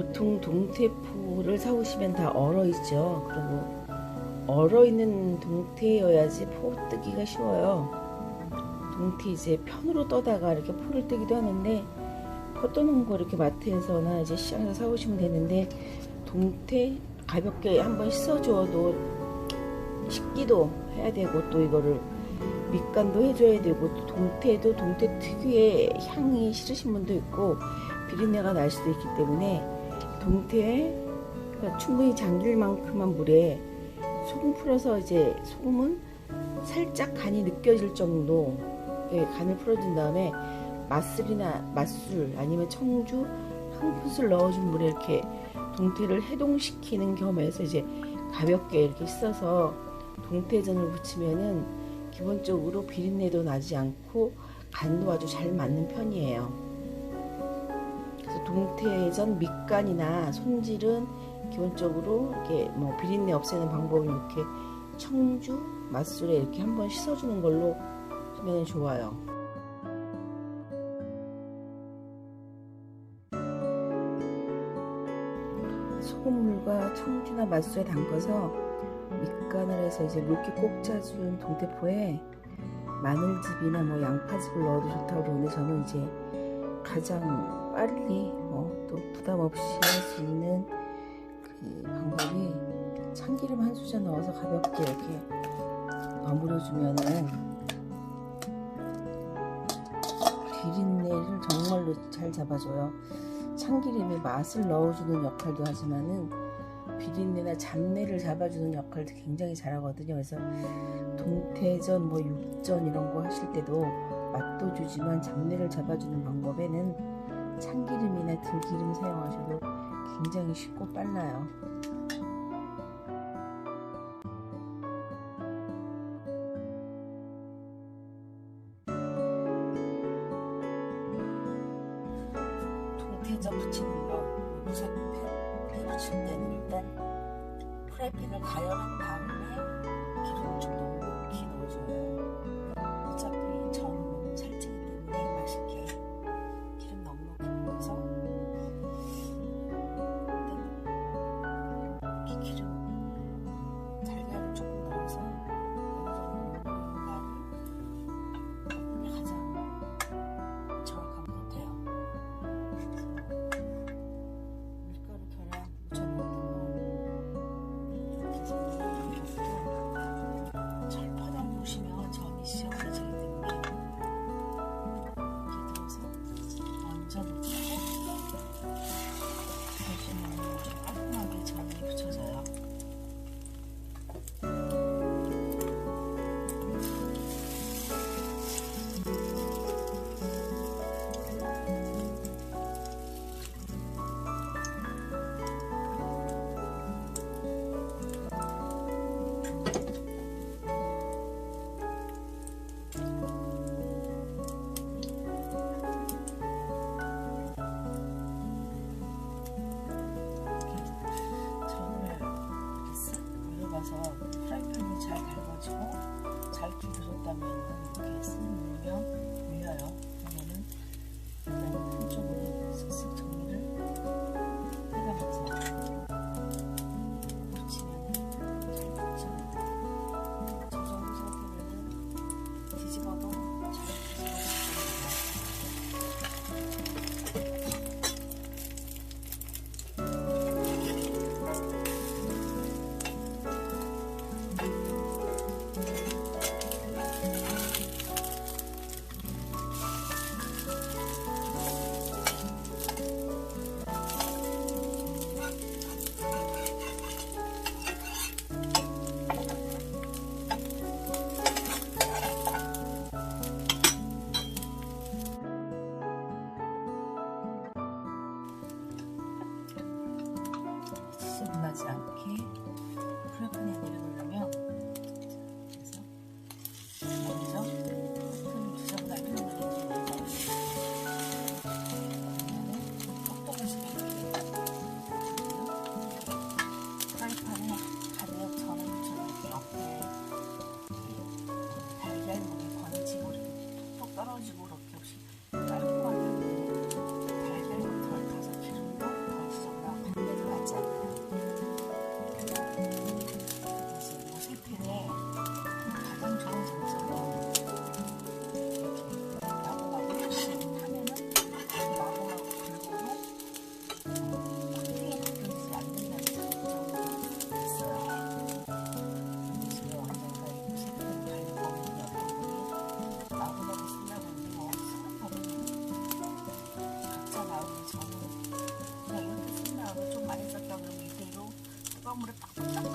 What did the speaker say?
보통 동태포를 사오시면 다 얼어 있죠. 그리고 얼어 있는 동태여야지 포 뜨기가 쉬워요. 동태 이제 편으로 떠다가 이렇게 포를 뜨기도 하는데 포 떠놓은 거 이렇게 마트에서나 이제 시장에서 사오시면 되는데 동태 가볍게 한번 씻어주어도 식기도 해야 되고 또 이거를 밑간도 해줘야 되고 또 동태도 동태 특유의 향이 싫으신 분도 있고 비린내가 날 수도 있기 때문에 동태에 그러니까 충분히 잠길 만큼만 물에 소금 풀어서 이제 소금은 살짝 간이 느껴질 정도의 간을 풀어준 다음에 맛술이나 맛술 아니면 청주 한 큰술 넣어준 물에 이렇게 동태를 해동시키는 겸해서 이제 가볍게 이렇게 씻어서 동태전을 부치면은 기본적으로 비린내도 나지 않고 간도 아주 잘 맞는 편이에요. 동태전 밑간이나 손질은 기본적으로 이렇게 뭐 비린내 없애는 방법은 이렇게 청주 맛술에 이렇게 한번 씻어주는 걸로 하면 좋아요. 소금물과 청주나 맛술에 담궈서 밑간을 해서 이제 물기 꼭 짜준 동태포에 마늘즙이나 뭐 양파즙을 넣어도 좋다고 그러는데 저는 이제 가장 빨리 뭐또 부담 없이 할 수 있는 그 방법이 참기름 한 수저 넣어서 가볍게 이렇게 버무려주면은 비린내를 정말로 잘 잡아줘요. 참기름이 맛을 넣어주는 역할도 하지만은 비린내나 잡내를 잡아주는 역할도 굉장히 잘하거든요. 그래서 동태전, 뭐 육전 이런 거 하실 때도 맛도 주지만 잡내를 잡아주는 방법에는 참기름이나 들기름 사용하셔도 굉장히 쉽고 빨라요. 동태전 부치는 거 무쇠 팬에 부칠 때는 일단 프라이팬을 가열한 다음 잘 달궈지고 잘 기울어졌다면 이렇게 쓱 물면 물려요. 그러면은 일단은 큰 쪽으로 쓱쓱 조각물에 팍팍